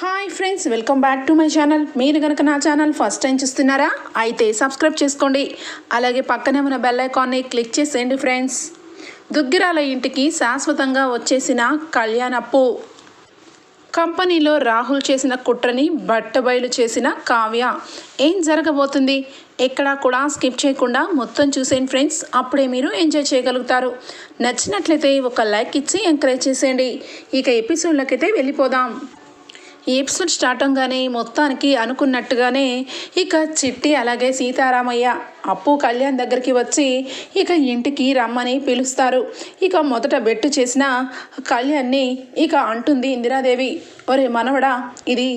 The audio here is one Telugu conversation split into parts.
Hi friends welcome back to my channel మీరు కనుక నా ఛానల్ ఫస్ట్ టైం చూస్తున్నారా అయితే సబ్స్క్రైబ్ చేసుకోండి. అలాగే పక్కనే ఉన్న బెల్ ఐకాన్ని క్లిక్ చేసేయండి ఫ్రెండ్స్ దుగ్గిరాల ఇంటికి శాశ్వతంగా వచ్చేసిన కళ్యాణప్పు కంపెనీలో రాహుల్ చేసిన కుట్రని బట్టబయలు చేసిన కావ్య. ఏం జరగబోతుంది? ఎక్కడా కూడా స్కిప్ చేయకుండా మొత్తం చూసేయండి ఫ్రెండ్స్ అప్పుడే మీరు ఎంజాయ్ చేయగలుగుతారు. నచ్చినట్లయితే ఒక లైక్ ఇచ్చి ఎంకరేజ్ చేసేయండి. ఇక ఎపిసోడ్లకైతే వెళ్ళిపోదాం. ఎపిసోడ్ స్టార్ట్ అవగానే మొత్తానికి అనుకున్నట్టుగానే ఇక చిట్టి అలాగే సీతారామయ్య అప్పు కళ్యాణ్ దగ్గరికి వచ్చి ఇక ఇంటికి రమ్మని పిలుస్తారు. ఇక మొదట బెట్టు చేసిన కళ్యాణ్ని ఇక అంటుంది ఇందిరాదేవి ఒరే మనవడా ఇది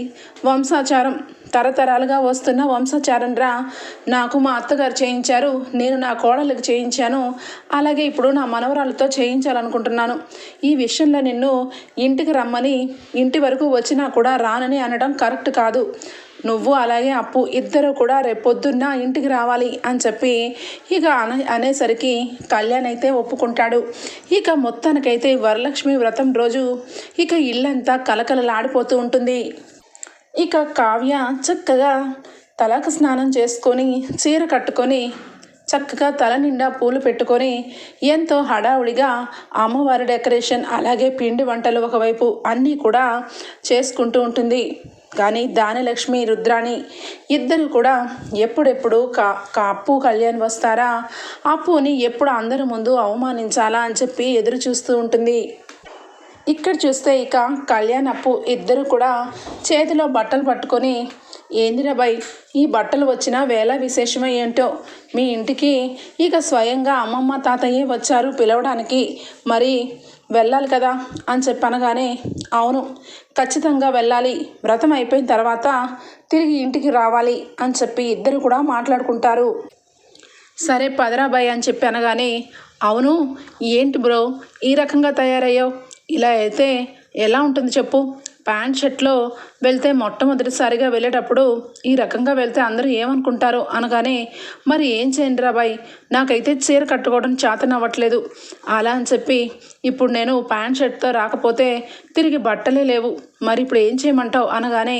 వంశాచారం తరతరాలుగా వస్తున్న వంశాచారం రా. నాకు మా అత్తగారు చేయించారు. నేను నా కోడలకు చేయించాను. అలాగే ఇప్పుడు నా మనవరాలతో చేయించాలనుకుంటున్నాను. ఈ విషయంలో నిన్ను ఇంటికి రమ్మని ఇంటి వరకు వచ్చినా కూడా రానని అనడం కరెక్ట్ కాదు. నువ్వు అలాగే అప్పు ఇద్దరు కూడా రేపొద్దున్న ఇంటికి రావాలి అని చెప్పి ఇక అన అనేసరికి కళ్యాణ్ అయితే ఒప్పుకుంటాడు. ఇక మొత్తానికైతే వరలక్ష్మి వ్రతం రోజు ఇక ఇల్లంతా కలకలలాడిపోతూ ఉంటుంది. ఇక కావ్య చక్కగా తలకు స్నానం చేసుకొని చీర కట్టుకొని చక్కగా తల నిండా పూలు పెట్టుకొని ఎంతో హడావుడిగా అమ్మవారి డెకరేషన్ అలాగే పిండి వంటలు ఒకవైపు అన్నీ కూడా చేసుకుంటూ ఉంటుంది. కానీ దానిలక్ష్మి రుద్రాణి ఇద్దరు కూడా ఎప్పుడెప్పుడు కా కా అప్పు కళ్యాణ్ వస్తారా? అప్పుని ఎప్పుడు అందరి ముందు అవమానించాలా అని చెప్పి ఎదురు చూస్తూ ఉంటుంది. ఇక్కడ చూస్తే ఇక కళ్యాణ్ అప్పు ఇద్దరు కూడా చేతిలో బట్టలు పట్టుకొని ఏందిరాబాయ్ ఈ బట్టలు వచ్చిన వేళ విశేషమే ఏంటో? మీ ఇంటికి ఇక స్వయంగా అమ్మమ్మ తాతయ్యే వచ్చారు పిలవడానికి. మరి వెళ్ళాలి కదా? అని చెప్పనగానే అవును ఖచ్చితంగా వెళ్ళాలి. వ్రతం అయిపోయిన తర్వాత తిరిగి ఇంటికి రావాలి అని చెప్పి ఇద్దరు కూడా మాట్లాడుకుంటారు. సరే పదరాబాయ్ అని చెప్పి అనగానే అవును ఏంటి బ్రో ఈ రకంగా తయారయ్యావు? ఇలా అయితే ఎలా ఉంటుంది చెప్పు? ప్యాంట్ షర్ట్లో వెళ్తే మొట్టమొదటిసారిగా వెళ్ళేటప్పుడు ఈ రకంగా వెళ్తే అందరూ ఏమనుకుంటారో అనగానే మరి ఏం చేయండి రాబాయ్ నాకైతే చీర కట్టుకోవడం చేతనవ్వట్లేదు. అలా అని చెప్పి ఇప్పుడు నేను ప్యాంట్ షర్ట్తో రాకపోతే తిరిగి బట్టలే లేవు. మరి ఇప్పుడు ఏం చేయమంటావు? అనగానే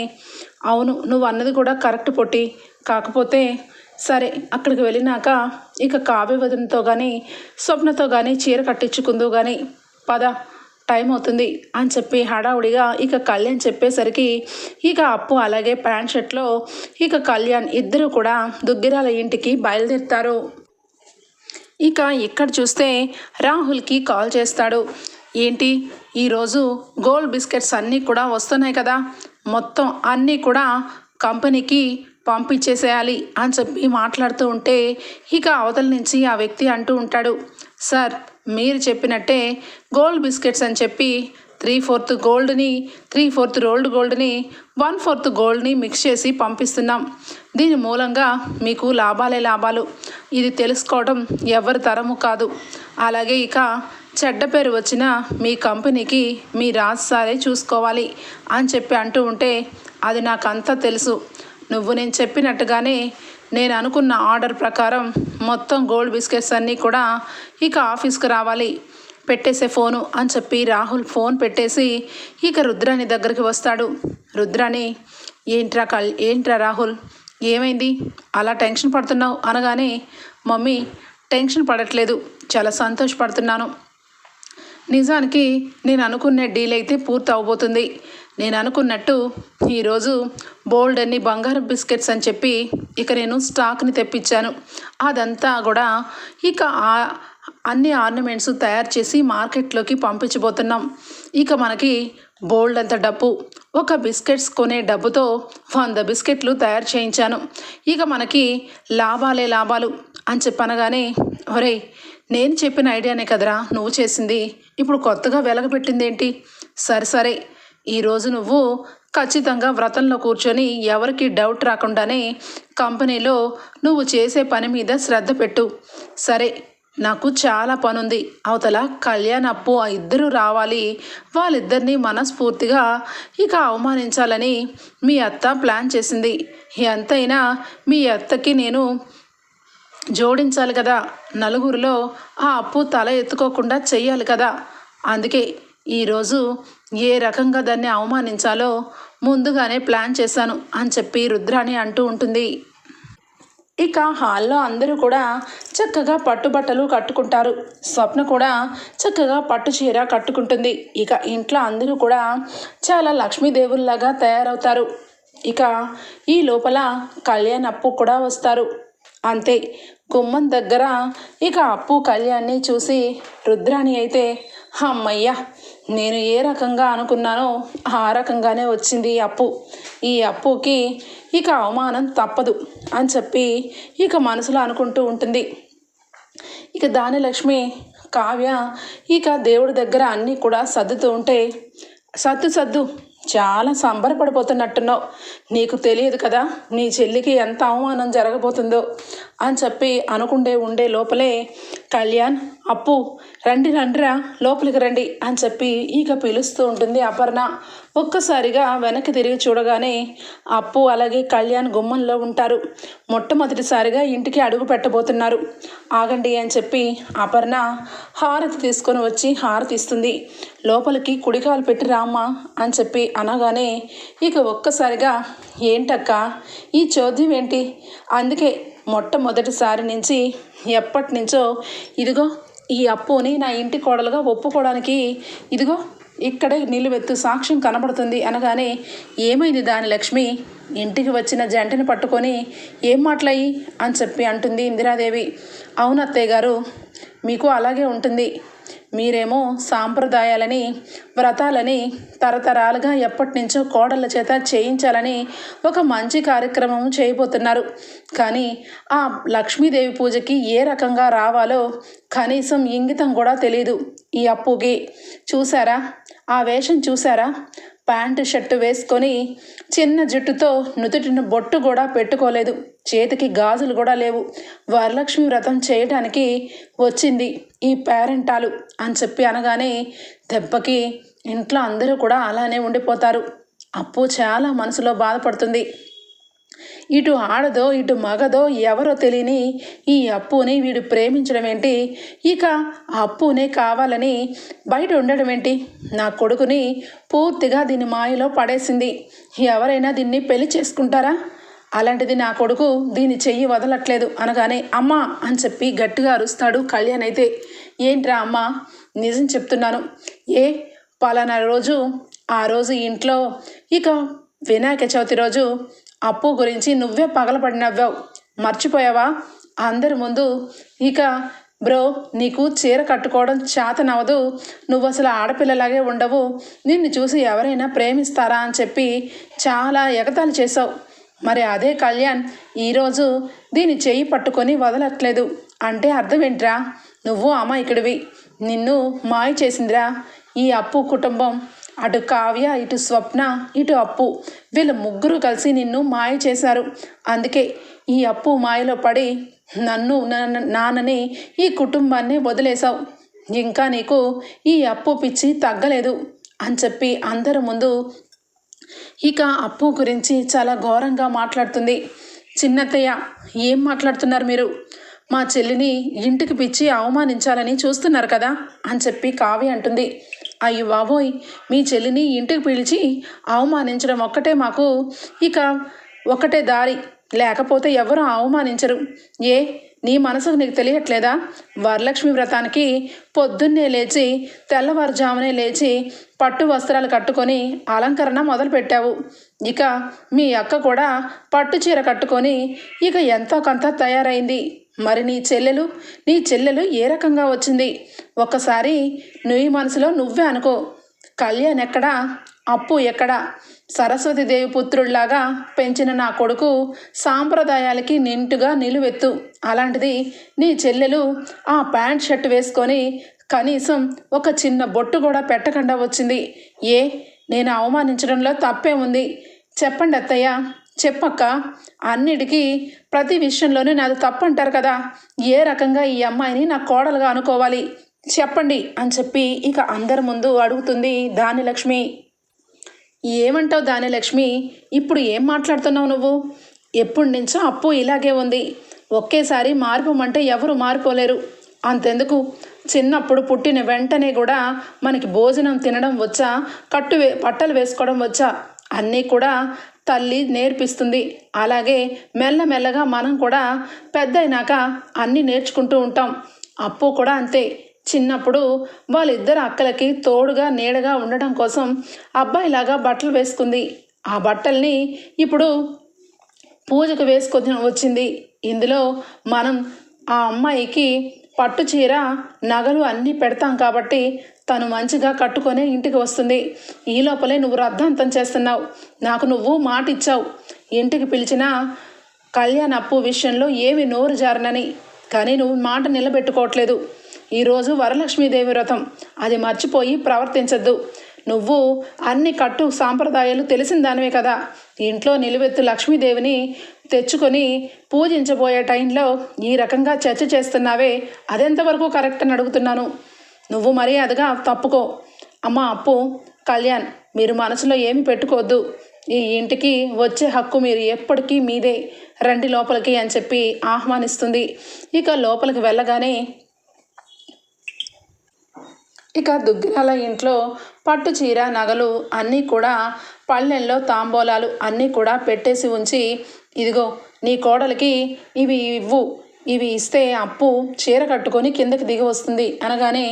అవును నువ్వు అన్నది కూడా కరెక్ట్ పొట్టి. కాకపోతే సరే అక్కడికి వెళ్ళినాక ఇక కావ్య వదినతో కానీ స్వప్నతో కానీ చీర కట్టించుకుందో కానీ పద. టైం అవుతుంది అని చెప్పి హడావుడిగా ఇక కళ్యాణ్ చెప్పేసరికి ఇక అప్పు అలాగే ప్యాంట్ షర్ట్లో ఇక కళ్యాణ్ ఇద్దరు కూడా దుగ్గిరాల ఇంటికి బయలుదేరుతారు. ఇక ఇక్కడ చూస్తే రాహుల్కి కాల్ చేస్తాడు. ఏంటి? ఈరోజు గోల్డ్ బిస్కెట్స్ అన్నీ కూడా వస్తున్నాయి కదా. మొత్తం అన్నీ కూడా కంపెనీకి పంపించేసేయాలి అని చెప్పి మాట్లాడుతూ ఉంటే ఇక అవతల నుంచి ఆ వ్యక్తి అంటూ ఉంటాడు. సార్ మీరు చెప్పినట్టే గోల్డ్ బిస్కెట్స్ అని చెప్పి త్రీ ఫోర్త్ గోల్డ్ని త్రీ ఫోర్త్ రోల్డ్ గోల్డ్ని వన్ ఫోర్త్ గోల్డ్ని మిక్స్ చేసి పంపిస్తున్నాం. దీని మూలంగా మీకు లాభాలే లాభాలు. ఇది తెలుసుకోవడం ఎవరి తరము కాదు. అలాగే ఇక చెడ్డ పేరు వచ్చిన మీ కంపెనీకి మీ రాజు సారే చూసుకోవాలి అని చెప్పి అంటూ ఉంటే అది నాకు తెలుసు. నువ్వు నేను చెప్పినట్టుగానే నేను అనుకున్న ఆర్డర్ ప్రకారం మొత్తం గోల్డ్ బిస్కెట్స్ అన్నీ కూడా ఇక ఆఫీస్కి రావాలి. పెట్టేసే ఫోను అని చెప్పి రాహుల్ ఫోన్ పెట్టేసి ఇక రుద్రాణి దగ్గరికి వస్తాడు. రుద్రాణి ఏంట్రా కల్ ఏంట్రా రాహుల్? ఏమైంది? అలా టెన్షన్ పడుతున్నావు? అనగానే మమ్మీ టెన్షన్ పడట్లేదు. చాలా సంతోషపడుతున్నాను. నిజానికి నేను అనుకునే డీల్ అయితే పూర్తి అవబోతుంది నేను అనుకున్నట్టు ఈరోజు బోల్డ్ అన్ని బంగారం బిస్కెట్స్ అని చెప్పి ఇక నేను స్టాక్ని తెప్పించాను. అదంతా కూడా ఇక అన్ని ఆర్నమెంట్స్ తయారు చేసి మార్కెట్లోకి పంపించబోతున్నాం. ఇక మనకి బోల్డ్ అంత డబ్బు. ఒక బిస్కెట్స్ కొనే డబ్బుతో వంద బిస్కెట్లు తయారు చేయించాను. ఇక మనకి లాభాలే లాభాలు అని చెప్పనగానే ఒరే నేను చెప్పిన ఐడియానే కదరా నువ్వు చేసింది. ఇప్పుడు కొత్తగా వెలగబెట్టింది ఏంటి సరే సరే ఈరోజు నువ్వు ఖచ్చితంగా వ్రతంలో కూర్చొని ఎవరికి డౌట్ రాకుండానే కంపెనీలో నువ్వు చేసే పని మీద శ్రద్ధ పెట్టు. సరే నాకు చాలా పనుంది. అవతల కళ్యాణ్ అప్పు ఆ ఇద్దరు రావాలి. వాళ్ళిద్దరిని మనస్ఫూర్తిగా ఇక అవమానించాలని మీ అత్త ప్లాన్ చేసింది. ఎంతైనా మీ అత్తకి నేను జోడించాలి కదా. నలుగురిలో ఆ అప్పు తల ఎత్తుకోకుండా చెయ్యాలి కదా. అందుకే ఈరోజు ఏ రకంగా దాన్ని అవమానించాలో ముందుగానే ప్లాన్ చేశాను అని చెప్పి రుద్రాణి అంటూ ఉంటుంది. ఇక హాల్లో అందరూ కూడా చక్కగా పట్టుబట్టలు కట్టుకుంటారు. స్వప్న కూడా చక్కగా పట్టు చీర కట్టుకుంటుంది. ఇక ఇంట్లో అందరూ కూడా చాలా లక్ష్మీదేవుల్లాగా తయారవుతారు. ఇక ఈ లోపల కళ్యాణ్ అప్పు కూడా వస్తారు. అంతే గుమ్మం దగ్గర ఇక అప్పు కళ్యాణ్ని చూసి రుద్రాణి అయితే అమ్మయ్యా నేను ఏ రకంగా అనుకున్నానో ఆ రకంగానే వచ్చింది ఈ అప్పు. ఈ అప్పుకి ఇక అవమానం తప్పదు అని చెప్పి ఇక మనసులో అనుకుంటూ ఉంటుంది. ఇక దానిలక్ష్మి కావ్య ఇక దేవుడి దగ్గర అన్నీ కూడా సర్దుతూ ఉంటే సర్దు సర్దు చాలా సంబరపడిపోతున్నట్టున్నావు. నీకు తెలియదు కదా నీ చెల్లికి ఎంత అవమానం జరగబోతుందో. అని చెప్పి అనుకుండే ఉండే లోపలే కళ్యాణ్ అప్పు రండి రండిరా లోపలికి రండి అని చెప్పి ఇక పిలుస్తూ ఉంటుంది అపర్ణ. ఒక్కసారిగా వెనక్కి తిరిగి చూడగానే అప్పు అలాగే కళ్యాణ్ గుమ్మంలో ఉంటారు. మొట్టమొదటిసారిగా ఇంటికి అడుగు పెట్టబోతున్నారు. ఆగండి అని చెప్పి అపర్ణ హారతి తీసుకొని వచ్చి హారతి ఇస్తుంది. లోపలికి కుడికాలు పెట్టి రామ్మా అని చెప్పి అనగానే ఇక ఒక్కసారిగా ఏంటక్క ఈ చోద్యం ఏంటి? అందుకే మొట్టమొదటిసారి నుంచి ఎప్పటి నుంచో ఇదిగో ఈ అప్పుని నా ఇంటి కోడలుగా ఒప్పుకోవడానికి ఇదిగో ఇక్కడే నిలువెత్తు సాక్ష్యం కనబడుతుంది అనగానే ఏమైంది దాని లక్ష్మి? ఇంటికి వచ్చిన జంటని పట్టుకొని ఏం మాట్లాయి? అని చెప్పి అంటుంది ఇందిరాదేవి. అవును అత్తయ్య గారు మీకు అలాగే ఉంటుంది. మీరేమో సాంప్రదాయాలని వ్రతాలని తరతరాలుగా ఎప్పటి నుంచో కోడళ్ళ చేత చేయించాలని ఒక మంచి కార్యక్రమం చేయబోతున్నారు. కానీ ఆ లక్ష్మీదేవి పూజకి ఏ రకంగా రావాలో కనీసం ఇంగితం కూడా తెలియదు ఈ అప్పుకి చూసారా ఆ వేషం చూసారా ప్యాంటు షర్టు వేసుకొని చిన్న జుట్టుతో నుదుటిన బొట్టు కూడా పెట్టుకోలేదు. చేతికి గాజులు కూడా లేవు. వరలక్ష్మి వ్రతం చేయడానికి వచ్చింది ఈ పేరెంటాలు అని చెప్పి అనగానే దెబ్బకి ఇంట్లో అందరూ కూడా అలానే ఉండిపోతారు. అప్పు చాలా మనసులో బాధపడుతుంది. ఇటు ఆడదో ఇటు మగదో ఎవరో తెలియని ఈ అప్పుని వీడు ప్రేమించడం ఏంటి? ఇక ఆ అప్పునే కావాలని బయట ఉండడం ఏంటి? నా కొడుకుని పూర్తిగా దీని మాయలో పడేసింది. ఎవరైనా దీన్ని పెళ్ళి చేసుకుంటారా? అలాంటిది నా కొడుకు దీని చెయ్యి వదలట్లేదు అనగానే అమ్మా అని చెప్పి గట్టిగా అరుస్తాడు కళ్యాణ్ అయితే. ఏంట్రా అమ్మా నిజం చెప్తున్నాను. ఏ పలానా రోజు ఆ రోజు ఇంట్లో ఇక వినాయక చవితి రోజు అప్పు గురించి నువ్వే పగలబడి నవ్వావు మర్చిపోయావా? అందరి ముందు ఇక బ్రో నీకు చీర కట్టుకోవడం చేతనవదు నువ్వు అసలు ఆడపిల్లలాగే ఉండవు. నిన్ను చూసి ఎవరైనా ప్రేమిస్తారా అని చెప్పి చాలా ఎగతాలు చేసావు మరి అదే కళ్యాణ్ ఈరోజు దీని చెయ్యి పట్టుకొని వదలట్లేదు. అంటే అర్థం ఏంట్రా నువ్వు అమాయకుడివి. నిన్ను మాయ చేసిందిరా. ఈ అప్పు కుటుంబం అటు కావ్య ఇటు స్వప్న ఇటు అప్పు. వీళ్ళు ముగ్గురు కలిసి నిన్ను మాయ చేశారు. అందుకే ఈ అప్పు మాయలో పడి నన్ను నాన్నని ఈ కుటుంబాన్ని వదిలేశావు. ఇంకా నీకు ఈ అప్పు పిచ్చి తగ్గలేదు అని చెప్పి అందరి ముందు ఇక అప్పు గురించి చాలా ఘోరంగా మాట్లాడుతుంది. చిన్నత్తయ్య ఏం మాట్లాడుతున్నారు మీరు? మా చెల్లిని ఇంటికి పిచ్చి అవమానించాలని చూస్తున్నారు కదా అని చెప్పి కావ్య అంటుంది. అయ్యో బాబోయ్ మీ చెల్లిని ఇంటికి పిలిచి అవమానించడం ఒక్కటే మాకు. ఇక ఒక్కటే దారి. లేకపోతే ఎవరు అవమానించరు. ఏ నీ మనసుకు నీకు తెలియట్లేదా? వరలక్ష్మి వ్రతానికి పొద్దున్నే లేచి తెల్లవారుజామునే లేచి పట్టు వస్త్రాలు కట్టుకొని అలంకరణ మొదలుపెట్టావు. ఇక మీ అక్క కూడా పట్టు చీర కట్టుకొని ఇక ఎంతో కొంత తయారైంది. మరి నీ చెల్లెలు నీ చెల్లెలు ఏ రకంగా వచ్చింది? ఒక్కసారి నువ్వు మనసులో నువ్వే అనుకో. కళ్యాణ్ ఎక్కడా? అప్పు ఎక్కడా? సరస్వతీదేవి పుత్రుల్లాగా పెంచిన నా కొడుకు సాంప్రదాయాలకి నింటుగా నిలువెత్తు. అలాంటిది నీ చెల్లెలు ఆ ప్యాంట్ షర్ట్ వేసుకొని కనీసం ఒక చిన్న బొట్టు కూడా పెట్టకుండా వచ్చింది. ఏ? నేను అవమానించడంలో తప్పే ఉంది. చెప్పండి అత్తయ్య చెప్పక్క అన్నిటికీ ప్రతి విషయంలోనే నాది తప్పు అంటారు కదా. ఏ రకంగా ఈ అమ్మాయిని నా కోడలుగా అనుకోవాలి? చెప్పండి అని చెప్పి ఇక అందరి ముందు అడుగుతుంది దానిలక్ష్మి ఏమంటావు దానిలక్ష్మి ఇప్పుడు ఏం మాట్లాడుతున్నావు నువ్వు? ఎప్పటి నుంచో అప్పు ఇలాగే ఉంది. ఒకేసారి మారిపోమంటే ఎవరు మారిపోలేరు. అంతెందుకు? చిన్నప్పుడు పుట్టిన వెంటనే కూడా మనకి భోజనం తినడం వచ్చా? కట్టు వే బట్టలు వేసుకోవడం వచ్చా? అన్నీ కూడా తల్లి నేర్పిస్తుంది. అలాగే మెల్లమెల్లగా మనం కూడా పెద్దయినాక అన్నీ నేర్చుకుంటూ ఉంటాం. అప్పు కూడా అంతే. చిన్నప్పుడు వాళ్ళిద్దరు అక్కలకి తోడుగా నీడగా ఉండడం కోసం అబ్బాయిలాగా బట్టలు వేసుకుంది. ఆ బట్టల్ని ఇప్పుడు పూజకు వేసుకొని వచ్చింది. ఇందులో మనం ఆ అమ్మాయికి పట్టు చీర నగలు అన్నీ పెడతాం కాబట్టి తను మంచిగా కట్టుకొని ఇంటికి వస్తుంది. ఈ లోపలే నువ్వు రద్దాంతం చేస్తున్నావు. నాకు నువ్వు మాట ఇచ్చావు ఇంటికి పిలిచిన కళ్యాణ్ అప్పు విషయంలో ఏమి నోరు జారనని. కానీ నువ్వు మాట నిలబెట్టుకోవట్లేదు. ఈరోజు వరలక్ష్మీదేవి వ్రతం. అది మర్చిపోయి ప్రవర్తించద్దు. నువ్వు అన్ని కట్టు సాంప్రదాయాలు తెలిసిన దానివే కదా. ఇంట్లో నిలువెత్తు లక్ష్మీదేవిని తెచ్చుకొని పూజించబోయే టైంలో ఈ రకంగా చర్చ చేస్తున్నావే? అదెంతవరకు కరెక్ట్ అని అడుగుతున్నాను. నువ్వు మర్యాదగా తప్పుకో. అమ్మ అప్పు కళ్యాణ్ మీరు మనసులో ఏమి పెట్టుకోవద్దు. ఈ ఇంటికి వచ్చే హక్కు మీరు ఎప్పటికీ మీదే. రండి లోపలికి అని చెప్పి ఆహ్వానిస్తుంది. ఇక లోపలికి వెళ్ళగానే ఇక దుగ్గిరాల ఇంట్లో పట్టు చీర నగలు అన్నీ కూడా పళ్ళెంలో తాంబూలాలు అన్నీ కూడా పెట్టేసి ఉంచి ఇదిగో నీ కోడలికి ఇవి ఇవ్వు ఇవి ఇస్తే అప్పు చీర కట్టుకొని కిందకి దిగి వస్తుంది. అనగానే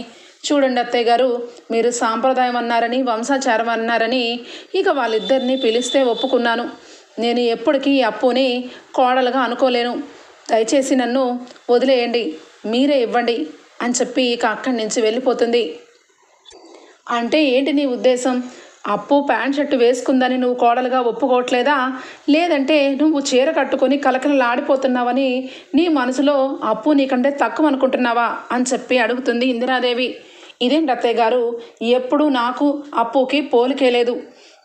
చూడండి అత్తయ్య గారు మీరు సాంప్రదాయం అన్నారని వంశాచారం అన్నారని ఇక వాళ్ళిద్దరిని పిలిస్తే ఒప్పుకున్నాను. నేను ఎప్పటికీ ఈ అప్పుని కోడలుగా అనుకోలేను. దయచేసి నన్ను వదిలేయండి మీరే ఇవ్వండి అని చెప్పి ఇక అక్కడి నుంచి వెళ్ళిపోతుంది. అంటే ఏంటి నీ ఉద్దేశం? అప్పు ప్యాంట్ షర్ట్ వేసుకుందని నువ్వు కోడలుగా ఒప్పుకోవట్లేదా? లేదంటే నువ్వు చీర కట్టుకొని కలకలలాడిపోతున్నావని నీ మనసులో అప్పు నీకంటే తక్కువ అనుకుంటున్నావా అని చెప్పి అడుగుతుంది ఇందిరాదేవి. ఇదేంటి అత్తయ్య గారు? ఎప్పుడూ నాకు అప్పుకి పోలికే లేదు.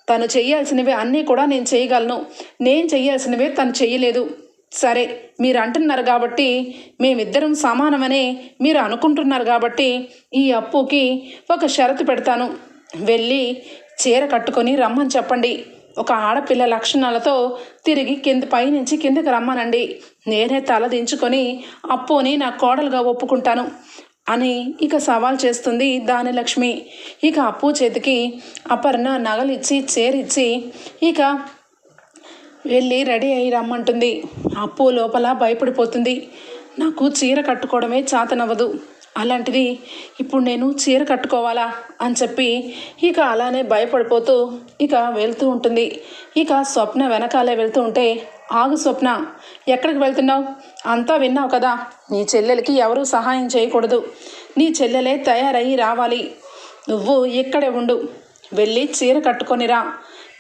తను చేయాల్సినవి అన్నీ కూడా నేను చేయగలను. నేను చేయాల్సినవే తను చేయలేదు. సరే మీరు అంటున్నారు కాబట్టి మేమిద్దరం సమానమనే మీరు అనుకుంటున్నారు కాబట్టి ఈ అప్పుకి ఒక షరతు పెడతాను. వెళ్ళి చీర కట్టుకొని రమ్మని చెప్పండి. ఒక ఆడపిల్ల లక్షణాలతో తిరిగి కింద పైనుంచి కిందకి రమ్మనండి. నేనే తల దించుకొని అప్పుని నా కోడలుగా ఒప్పుకుంటాను అని ఇక సవాల్ చేస్తుంది దానిలక్ష్మి ఇక అప్పు చేతికి అపర్ణ నగలిచ్చి చేరిచ్చి ఇక వెళ్ళి రెడీ అయ్యి రమ్మంటుంది. అప్పు లోపల భయపడిపోతుంది. నాకు చీర కట్టుకోవడమే చాతనవ్వదు. అలాంటిది ఇప్పుడు నేను చీర కట్టుకోవాలా అని చెప్పి ఇక అలానే భయపడిపోతూ ఇక వెళ్తూ ఉంటుంది. ఇక స్వప్న వెనకాలే వెళ్తూ ఉంటే ఆగు స్వప్న ఎక్కడికి వెళ్తున్నావు? అంతా విన్నావు కదా నీ చెల్లెలకి ఎవరూ సహాయం చేయకూడదు. నీ చెల్లెలే తయారయ్యి రావాలి. నువ్వు ఇక్కడే ఉండు. వెళ్ళి చీర కట్టుకొనిరా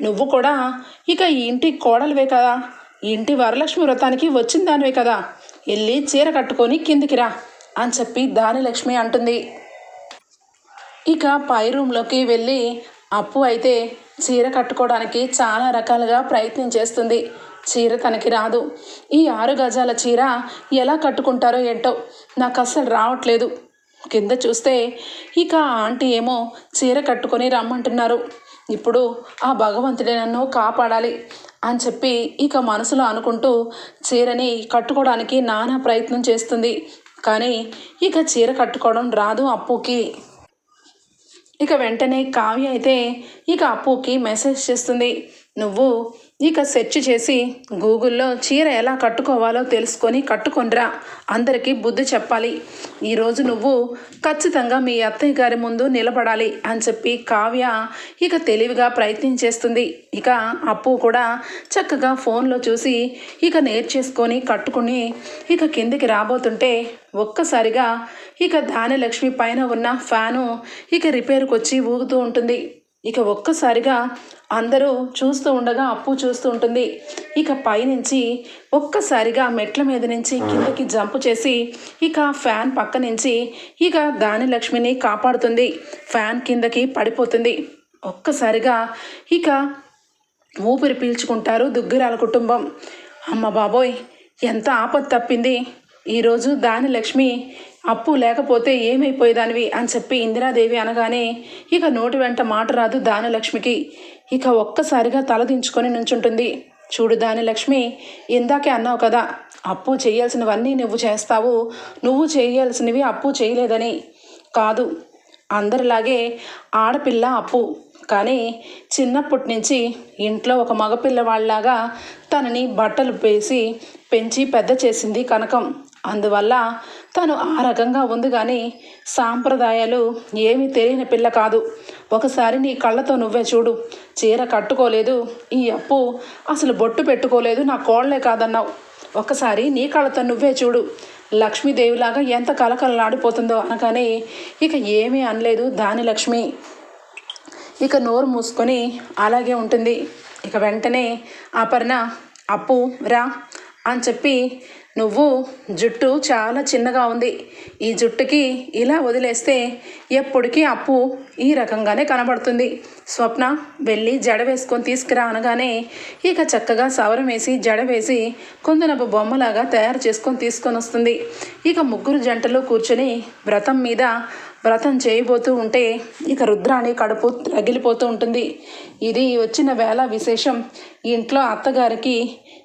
నువ్వు కూడా ఇక ఈ ఇంటి కోడలివే కదా. ఇంటి వరలక్ష్మి వ్రతానికి వచ్చిన దానివే కదా. వెళ్ళి చీర కట్టుకొని కిందికి రా. అని చెప్పి దానిలక్ష్మి అంటుంది. ఇక పై రూమ్లోకి వెళ్ళి అప్పు అయితే చీర కట్టుకోవడానికి చాలా రకాలుగా ప్రయత్నం చేస్తుంది. చీర తనకి రాదు. ఈ ఆరు గజాల చీర ఎలా కట్టుకుంటారో ఏంటో నాకు అస్సలు రావట్లేదు. కింద చూస్తే ఇక ఆంటీ ఏమో చీర కట్టుకొని రమ్మంటున్నారు. ఇప్పుడు ఆ భగవంతుడే నన్ను కాపాడాలి అని చెప్పి ఇక మనసులో అనుకుంటూ చీరని కట్టుకోవడానికి నానా ప్రయత్నం చేస్తుంది. కానీ ఇక చీర కట్టుకోవడం రాదు అప్పుకి. ఇక వెంటనే కావ్య అయితే ఇక అప్పుకి మెసేజ్ చేస్తుంది. నువ్వు ఇక సెర్చ్ చేసి గూగుల్లో చీర ఎలా కట్టుకోవాలో తెలుసుకొని కట్టుకొనిరా. అందరికీ బుద్ధి చెప్పాలి. ఈరోజు నువ్వు ఖచ్చితంగా మీ అత్తయ్య గారి ముందు నిలబడాలి అని చెప్పి కావ్య ఇక తెలివిగా ప్రయత్నం చేస్తుంది. ఇక అప్పు కూడా చక్కగా ఫోన్లో చూసి ఇక నేర్చేసుకొని కట్టుకుని ఇక కిందికి రాబోతుంటే ఒక్కసారిగా ఇక ధాన్యలక్ష్మి పైన ఉన్న ఫ్యాను ఇక రిపేర్కి వచ్చి ఊగుతూ ఉంటుంది. ఇక ఒక్కసారిగా అందరూ చూస్తూ ఉండగా అప్పు చూస్తూ ఉంటుంది. ఇక పైనుంచి ఒక్కసారిగా మెట్ల మీద నుంచి కిందకి జంప్ చేసి ఇక ఫ్యాన్ పక్క నుంచి ఇక దానిలక్ష్మిని కాపాడుతుంది. ఫ్యాన్ కిందకి పడిపోతుంది. ఒక్కసారిగా ఇక ఊపిరి పీల్చుకుంటారు దుగ్గిరాల కుటుంబం. అమ్మ బాబోయ్ ఎంత ఆపద తప్పింది. ఈరోజు దాని లక్ష్మి అప్పు లేకపోతే ఏమైపోయేదానివి అని చెప్పి ఇందిరాదేవి అనగానే ఇక నోటి వెంట మాట రాదు దానలక్ష్మికి. ఇక ఒక్కసారిగా తలదించుకొని నుంచుంటుంది. చూడు దాని లక్ష్మి ఇందాకే అన్నావు కదా అప్పు చేయాల్సినవన్నీ నువ్వు చేస్తావు నువ్వు చేయాల్సినవి అప్పు చేయలేదని. కాదు అందరిలాగే ఆడపిల్ల అప్పు. కానీ చిన్నప్పటి నుంచి ఇంట్లో ఒక మగపిల్లవాళ్ళలాగా తనని బట్టలు వేసి పెంచి పెద్ద చేసింది కనకం. అందువల్ల తను ఆ రకంగా ఉంది కానీ సాంప్రదాయాలు ఏమీ తెలియని పిల్ల కాదు. ఒకసారి నీ కళ్ళతో నువ్వే చూడు. చీర కట్టుకోలేదు. ఈ అప్పు అసలు బొట్టు పెట్టుకోలేదు. నా కోళ్ళే కాదన్నావు. ఒకసారి నీ కళ్ళతో నువ్వే చూడు. లక్ష్మీదేవిలాగా ఎంత కలకలలాడిపోతుందో అనగానే ఇక ఏమీ అనలేదు దాని లక్ష్మి. ఇక నోరు మూసుకొని అలాగే ఉంటుంది. ఇక వెంటనే అపర్ణ అప్పు రా. అని చెప్పి నువ్వు జుట్టు చాలా చిన్నగా ఉంది. ఈ జుట్టుకి ఇలా వదిలేస్తే ఎప్పటికీ అప్పు ఈ రకంగానే కనబడుతుంది. స్వప్న వెళ్ళి జడ వేసుకొని తీసుకురా అనగానే ఇక చక్కగా సవరం వేసి జడ వేసి కుందనపు బొమ్మలాగా తయారు చేసుకొని తీసుకొని వస్తుంది. ఇక ముగ్గురు జంటలు కూర్చొని వ్రతం మీద వ్రతం చేయబోతూ ఉంటే ఇక రుద్రాణి కడుపు రగిలిపోతూ ఉంటుంది. ఇది వచ్చిన వేళ విశేషం. ఇంట్లో అత్తగారికి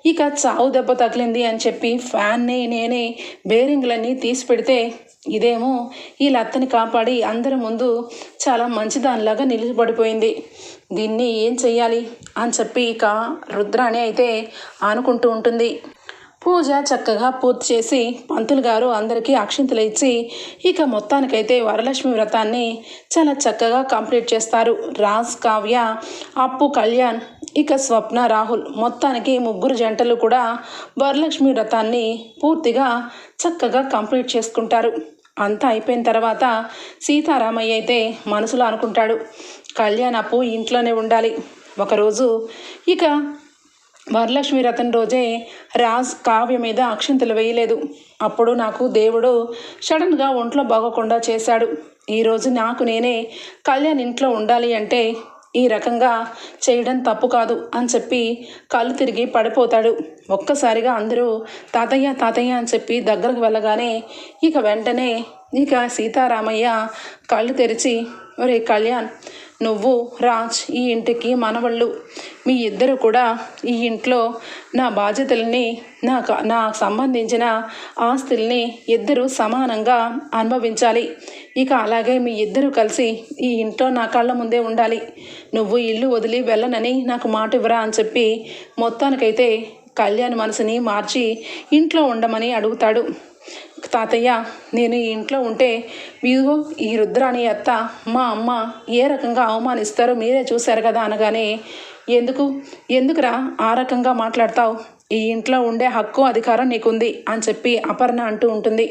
ఇక చావు దెబ్బ తగిలింది అని చెప్పి ఫ్యాన్ని నేనే బేరింగ్లన్నీ తీసి పెడితే ఇదేమో ఈ లత్తని కాపాడి అందరి ముందు చాలా మంచిదానిలాగా నిలిచిపడిపోయింది దీన్ని ఏం చెయ్యాలి అని చెప్పి ఇక రుద్రాణి అయితే ఆనుకుంటూ ఉంటుంది. పూజ చక్కగా పూర్తి చేసి పంతులు గారు అందరికీ అక్షింతలు ఇచ్చి ఇక మొత్తానికైతే వరలక్ష్మి వ్రతాన్ని చాలా చక్కగా కంప్లీట్ చేస్తారు. రాజ్ కావ్య అప్పు కళ్యాణ్ ఇక స్వప్న రాహుల్ మొత్తానికి ముగ్గురు జంటలు కూడా వరలక్ష్మి వ్రతాన్ని పూర్తిగా చక్కగా కంప్లీట్ చేసుకుంటారు. అంతా అయిపోయిన తర్వాత సీతారామయ్య అయితే మనసులో అనుకుంటాడు కళ్యాణ్ అప్పు ఇంట్లోనే ఉండాలి. ఒకరోజు ఇక వరలక్ష్మి రతన్ రోజే రాజ్ కావ్య మీద అక్షింతలు వేయలేదు. అప్పుడు నాకు దేవుడు సడన్గా ఒంట్లో బాగోకుండా చేశాడు. ఈరోజు నాకు నేనే కళ్యాణ్ ఇంట్లో ఉండాలి అంటే ఈ రకంగా చేయడం తప్పు కాదు అని చెప్పి కళ్ళు తిరిగి పడిపోతాడు. ఒక్కసారిగా అందరూ తాతయ్య తాతయ్య అని చెప్పి దగ్గరకు వెళ్ళగానే ఇక వెంటనే ఇక సీతారామయ్య కళ్ళు తెరిచి ఒరే కళ్యాణ్ నువ్వు రాజ్ ఈ ఇంటికి మనవళ్ళు. మీ ఇద్దరు కూడా ఈ ఇంట్లో నా బాధ్యతల్ని నాకు నాకు సంబంధించిన ఆస్తుల్ని ఇద్దరు సమానంగా అనుభవించాలి. ఇక అలాగే మీ ఇద్దరు కలిసి ఈ ఇంట్లో నా కళ్ళ ముందే ఉండాలి. నువ్వు ఇల్లు వదిలి వెళ్ళనని నాకు మాట ఇవ్వరా అని చెప్పి మొత్తానికైతే కళ్యాణ్ మనసుని మార్చి ఇంట్లో ఉండమని అడుగుతాడు. తాతయ్య నేను ఈ ఇంట్లో ఉంటే మీరు ఈ రుద్రాని అత్త మా అమ్మ ఏ రకంగా అవమానిస్తారో మీరే చూశారు కదా అనగానే ఎందుకు? ఎందుకురా ఆ రకంగా మాట్లాడతావు? ఈ ఇంట్లో ఉండే హక్కు అధికారం నీకుంది అని చెప్పి అపర్ణ అంటూ ఉంటుంది.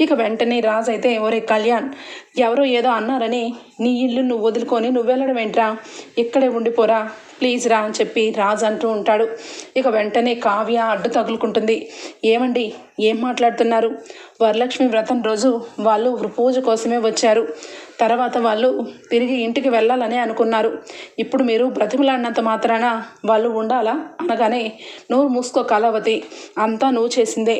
ఇక వెంటనే రాజు అయితే ఒరే కళ్యాణ్ ఎవరో ఏదో అన్నారని నీ ఇల్లు నువ్వు వదులుకొని నువ్వు వెళ్ళడం ఏంట్రా? ఇక్కడే ఉండిపోరా ప్లీజ్ రా అని చెప్పి రాజు అంటూ ఉంటాడు. ఇక వెంటనే కావ్య అడ్డు తగులుకుంటుంది. ఏమండి ఏం మాట్లాడుతున్నారు? వరలక్ష్మి వ్రతం రోజు వాళ్ళు పూజ కోసమే వచ్చారు. తర్వాత వాళ్ళు తిరిగి ఇంటికి వెళ్ళాలని అనుకున్నారు. ఇప్పుడు మీరు బ్రతిమలాడినంత మాత్రాన వాళ్ళు ఉండాలా? అనగానే నువ్వు మూసుకో కళావతి అంతా నువ్వు చేసిందే.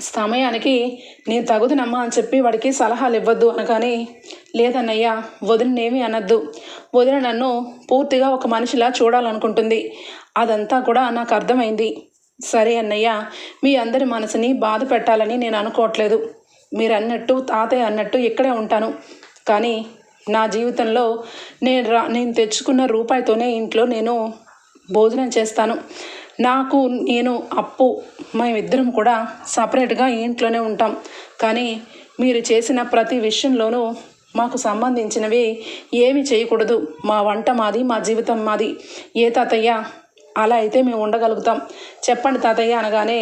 సమయానికి నేను తగుదనమ్మా అని చెప్పి వాడికి సలహాలు ఇవ్వద్దు అనగానే లేదన్నయ్యా వదిలినేమి అనద్దు. వదిన నన్ను పూర్తిగా ఒక మనిషిలా చూడాలనుకుంటుంది. అదంతా కూడా నాకు అర్థమైంది. సరే అన్నయ్య మీ అందరి మనసుని బాధ పెట్టాలని నేను అనుకోవట్లేదు. మీరు అన్నట్టు తాతయ్య అన్నట్టు ఇక్కడే ఉంటాను. కానీ నా జీవితంలో నేను రా నేను తెచ్చుకున్న రూపాయితోనే ఇంట్లో నేను భోజనం చేస్తాను. నాకు నేను అప్పు మేమిద్దరం కూడా సపరేట్గా ఇంట్లోనే ఉంటాం. కానీ మీరు చేసిన ప్రతి విషయంలోనూ మాకు సంబంధించినవి ఏమి చేయకూడదు. మా వంట మాది మా జీవితం మాది. ఏ తాతయ్య అలా అయితే మేము ఉండగలుగుతాం. చెప్పండి తాతయ్య అనగానే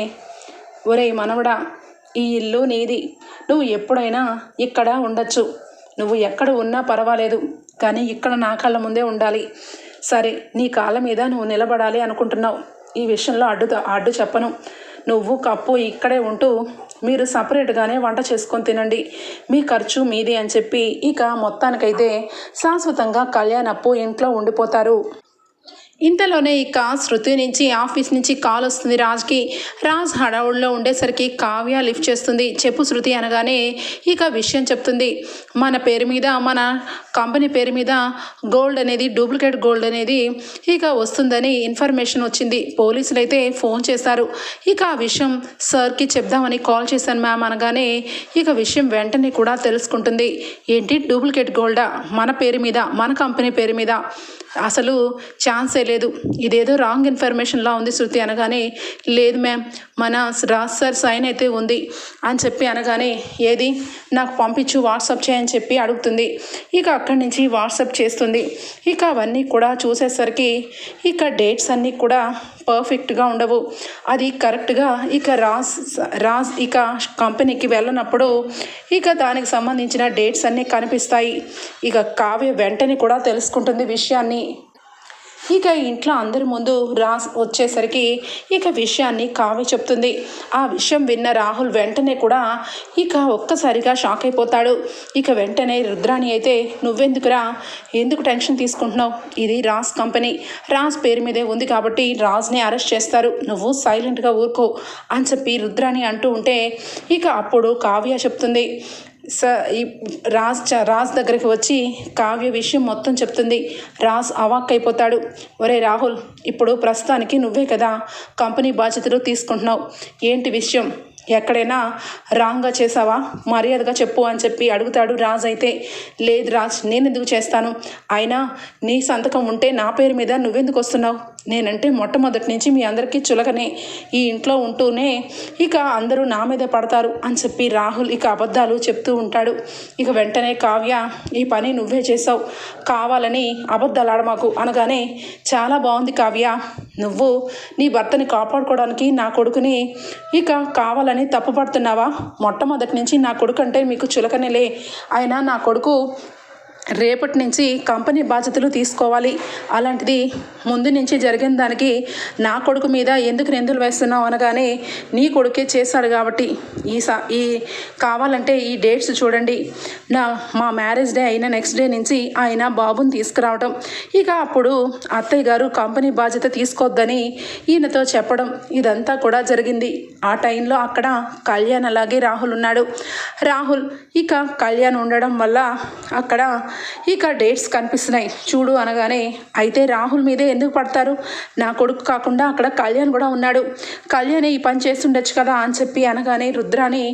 ఒరేయ్ మనవడా ఈ ఇల్లు నీది. నువ్వు ఎప్పుడైనా ఇక్కడ ఉండొచ్చు. నువ్వు ఎక్కడ ఉన్నా పర్వాలేదు కానీ ఇక్కడ నా కళ్ళ ముందే ఉండాలి. సరే నీ కాళ్ళ మీద నువ్వు నిలబడాలి అనుకుంటున్నావు. ఈ విషయంలో అడ్డు అడ్డు చెప్పను. నువ్వు కప్పు ఇక్కడే ఉంటూ మీరు సపరేట్గానే వంట చేసుకొని తినండి. మీ ఖర్చు మీది అని చెప్పి ఇక మొత్తానికైతే శాశ్వతంగా కళ్యాణ్ అప్పు ఇంట్లో ఉండిపోతారు. ఇంతలోనే ఇక శృతి నుంచి ఆఫీస్ నుంచి కాల్ వస్తుంది రాజ్కి. రాజ్ హడావుడిలో ఉండేసరికి కావ్య లిఫ్ట్ చేస్తుంది. చెప్పు శృతి అనగానే ఇక విషయం చెప్తుంది. మన పేరు మీద మన కంపెనీ పేరు మీద గోల్డ్ అనేది డూప్లికేట్ గోల్డ్ అనేది ఇక వస్తుందని ఇన్ఫర్మేషన్ వచ్చింది. పోలీసులు అయితే ఫోన్ చేశారు. ఇక ఆ విషయం సార్కి చెప్దామని కాల్ చేశాను మ్యామ్ అనగానే ఇక విషయం వెంటనే కూడా తెలుసుకుంటుంది. ఏంటి? డూప్లికేట్ గోల్డా? మన పేరు మీద మన కంపెనీ పేరు మీద. అసలు ఛాన్సే లేదు ఇదేదో రాంగ్ ఇన్ఫర్మేషన్లా ఉంది శృతి అనగానే లేదు మ్యామ్ మన రాజ్ సార్ సైన్ అయితే ఉంది అని చెప్పి అనగానే ఏది? నాకు పంపించు వాట్సాప్ చేయని చెప్పి అడుగుతుంది. ఇక అక్కడి నుంచి వాట్సాప్ చేస్తుంది. ఇక అవన్నీ కూడా చూసేసరికి ఇక డేట్స్ అన్నీ కూడా పర్ఫెక్ట్గా ఉండవు. అది కరెక్ట్గా ఇక రాజ్ రాజ్ ఇక కంపెనీకి వెళ్ళినప్పుడు ఇక దానికి సంబంధించిన డేట్స్ అన్నీ కనిపిస్తాయి. ఇక కావ్య వెంటనే కూడా తెలుసుకుంటుంది విషయాన్ని. ఇక ఇంట్లో అందరి ముందు రా వచ్చేసరికి ఇక విషయాన్ని కావ్య చెప్తుంది. ఆ విషయం విన్న రాహుల్ వెంటనే కూడా ఇక ఒక్కసారిగా షాక్ అయిపోతాడు. ఇక వెంటనే రుద్రాణి అయితే నువ్వెందుకురా? ఎందుకు టెన్షన్ తీసుకుంటున్నావు? ఇది రాజ్ కంపెనీ. రాజ్ పేరు మీదే ఉంది కాబట్టి రాజ్ని అరెస్ట్ చేస్తారు. నువ్వు సైలెంట్గా ఊరుకో అని చెప్పి రుద్రాణి అంటూ ఉంటే ఇక అప్పుడు కావ్య చెప్తుంది. స ఈ రాజ్ చ రాజ్ దగ్గరికి వచ్చి కావ్య విషయం మొత్తం చెప్తుంది. రాజ్ అవాక్ అయిపోతాడు ఒరే రాహుల్ ఇప్పుడు ప్రస్తుతానికి నువ్వే కదా కంపెనీ బాధ్యతలు తీసుకుంటున్నావు. ఏంటి విషయం? ఎక్కడైనా రాంగ్గా చేసావా మర్యాదగా చెప్పు అని చెప్పి అడుగుతాడు రాజ్ అయితే. లేదు రాజ్ నేను ఎందుకు చేస్తాను? అయినా నీ సంతకం ఉంటే నా పేరు మీద నువ్వెందుకు వస్తున్నావు? నేనంటే మొట్టమొదటి నుంచి మీ అందరికీ చులకనే ఈ ఇంట్లో ఉంటూనే ఇక అందరూ నా మీద పడతారు అని చెప్పి రాహుల్ ఇక అబద్ధాలు చెప్తూ ఉంటాడు. ఇక వెంటనే కావ్య ఈ పని నువ్వే చేసావు కావాలని అబద్ధాలాడమాకు అనగానే చాలా బాగుంది కావ్య. నువ్వు నీ భర్తని కాపాడుకోవడానికి నా కొడుకుని ఇక కావాలని తప్పుపడుతున్నావా? మొట్టమొదటి నుంచి నా కొడుకు అంటే మీకు చులకనేలే. అయినా నా కొడుకు రేపటి నుంచి కంపెనీ బాధ్యతలు తీసుకోవాలి. అలాంటిది ముందు నుంచి జరిగిన దానికి నా కొడుకు మీద ఎందుకు నిందులు వేస్తున్నావు అనగానే నీ కొడుకే చేశాడు కాబట్టి. ఈ సా ఈ కావాలంటే ఈ డేట్స్ చూడండి. నా మా మ్యారేజ్ డే అయిన నెక్స్ట్ డే నుంచి ఆయన బాబుని తీసుకురావడం ఇక అప్పుడు అత్తయ్య గారు కంపెనీ బాధ్యత తీసుకోవద్దని ఈయనతో చెప్పడం. ఇదంతా కూడా జరిగింది. ఆ టైంలో అక్కడ కళ్యాణ్ అలాగే రాహుల్ ఉన్నాడు. రాహుల్ ఇక కళ్యాణ్ ఉండడం వల్ల అక్కడ ఇక డేట్స్ కనిపిస్తున్నాయి. చూడు అనగానే అయితే రాహుల్ మీదే ఎందుకు పడతారు? నా కొడుకు కాకుండా అక్కడ కళ్యాణ్ కూడా ఉన్నాడు. కళ్యాణ్ ఈ పని చేస్తుండొచ్చు కదా అని చెప్పి అనగానే రుద్రాని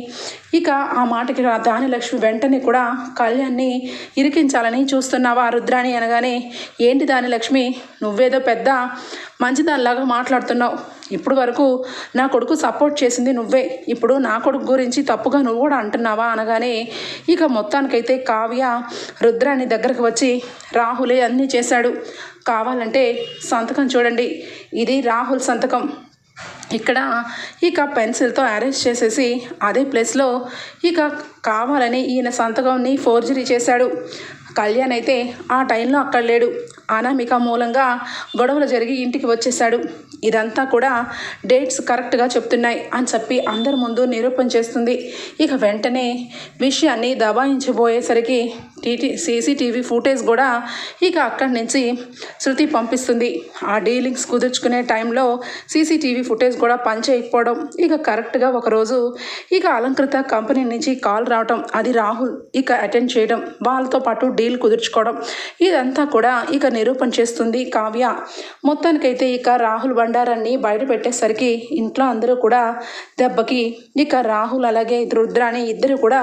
ఇక ఆ మాటకి దానిలక్ష్మి వెంటనే కూడా కళ్యాణ్ని ఇరికించాలని చూస్తున్నావా రుద్రాని? అనగానే ఏంటి దానిలక్ష్మి? నువ్వేదో పెద్ద మంచిదానిలాగా మాట్లాడుతున్నావు. ఇప్పుడు వరకు నా కొడుకు సపోర్ట్ చేసింది నువ్వే. ఇప్పుడు నా కొడుకు గురించి తప్పుగా నువ్వు కూడా అంటున్నావా అనగానే ఇక మొత్తానికైతే కావ్య రుద్రాని దగ్గరకు వచ్చి రాహులే అన్నీ చేశాడు. కావాలంటే సంతకం చూడండి. ఇది రాహుల్ సంతకం. ఇక్కడ ఇక పెన్సిల్తో అరెస్ట్ చేసేసి అదే ప్లేస్లో ఇక కావాలని ఈయన సంతకంని ఫోర్జరీ చేశాడు. కళ్యాణ్ అయితే ఆ టైంలో అక్కడ లేడు. అనామిక మూలంగా గొడవలు జరిగి ఇంటికి వచ్చేసాడు ఇదంతా కూడా డేట్స్ కరెక్ట్గా చెప్తున్నాయి అని చెప్పి అందరి ముందు నిరూపణ చేస్తుంది. ఇక వెంటనే విషయాన్ని దబాయించబోయేసరికి టీటీ సీసీటీవీ ఫుటేజ్ కూడా ఇక అక్కడి నుంచి శృతి పంపిస్తుంది. ఆ డీలింగ్స్ కుదుర్చుకునే టైంలో సీసీటీవీ ఫుటేజ్ కూడా పనిచేయకపోవడం ఇక కరెక్ట్గా ఒకరోజు ఇక అలంకృత కంపెనీ నుంచి కాల్ రావటం అది రాహుల్ ఇక అటెండ్ చేయడం వాళ్ళతో పాటు డీల్ కుదుర్చుకోవడం ఇదంతా కూడా ఇక నిరూపణ చేస్తుంది కావ్య. మొత్తానికైతే ఇక రాహుల్ బండారాన్ని బయట పెట్టేసరికి ఇంట్లో అందరూ కూడా దెబ్బకి ఇక రాహుల్ అలాగే రుద్రాని ఇద్దరు కూడా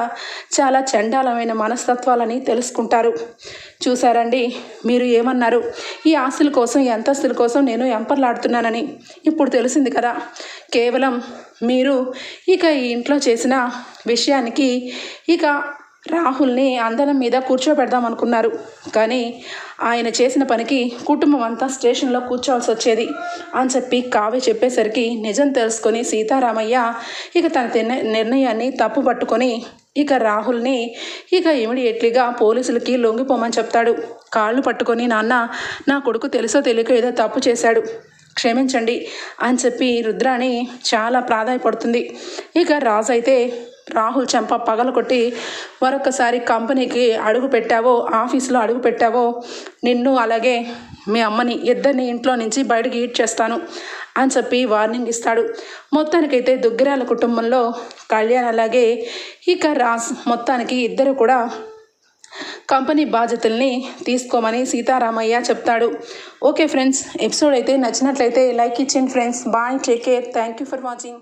చాలా చండాలమైన మనస్తత్వాలని తెలుసుకుంటారు. చూసారండి మీరు ఏమన్నారు? ఈ ఆస్తుల కోసం ఈ అంతస్తుల కోసం నేను ఎంపర్లాడుతున్నానని. ఇప్పుడు తెలిసింది కదా. కేవలం మీరు ఇక ఈ ఇంట్లో చేసిన విషయానికి ఇక రాహుల్ని అందరం మీద కూర్చోబెడదాం అనుకున్నారు. కానీ ఆయన చేసిన పనికి కుటుంబం అంతా స్టేషన్లో కూర్చోవాల్సి వచ్చేది. అని చెప్పి కావ్య చెప్పేసరికి నిజం తెలుసుకొని సీతారామయ్య ఇక తన నిర్ణయాన్ని తప్పు పట్టుకొని ఇక రాహుల్ని ఇక ఇమీడియట్లీగా పోలీసులకి లొంగిపోమని చెప్తాడు. కాళ్ళు పట్టుకొని నాన్న నా కొడుకు తెలుసో తెలియక ఏదో తప్పు చేశాడు. క్షమించండి అని చెప్పి రుద్రాణి చాలా ప్రాధాయపడుతుంది. ఇక రాజు అయితే రాహుల్ చెంప పగలకొట్టి మరొకసారి కంపెనీకి అడుగు పెట్టావో ఆఫీస్లో అడుగు పెట్టావో నిన్ను అలాగే మీ అమ్మని ఇద్దరిని ఇంట్లో నుంచి బయటకు ఈడ్ చేస్తాను అని చెప్పి వార్నింగ్ ఇస్తాడు. మొత్తానికైతే దుగ్గిరాల కుటుంబంలో కళ్యాణ్ అలాగే ఇక రాజ్ మొత్తానికి ఇద్దరు కూడా కంపెనీ బాధ్యతల్ని తీసుకోమని సీతారామయ్య చెప్తాడు. ఓకే ఫ్రెండ్స్ ఎపిసోడ్ అయితే నచ్చినట్లయితే లైక్ ఇచ్చేయండి friends. Bye take care. Thank you for watching.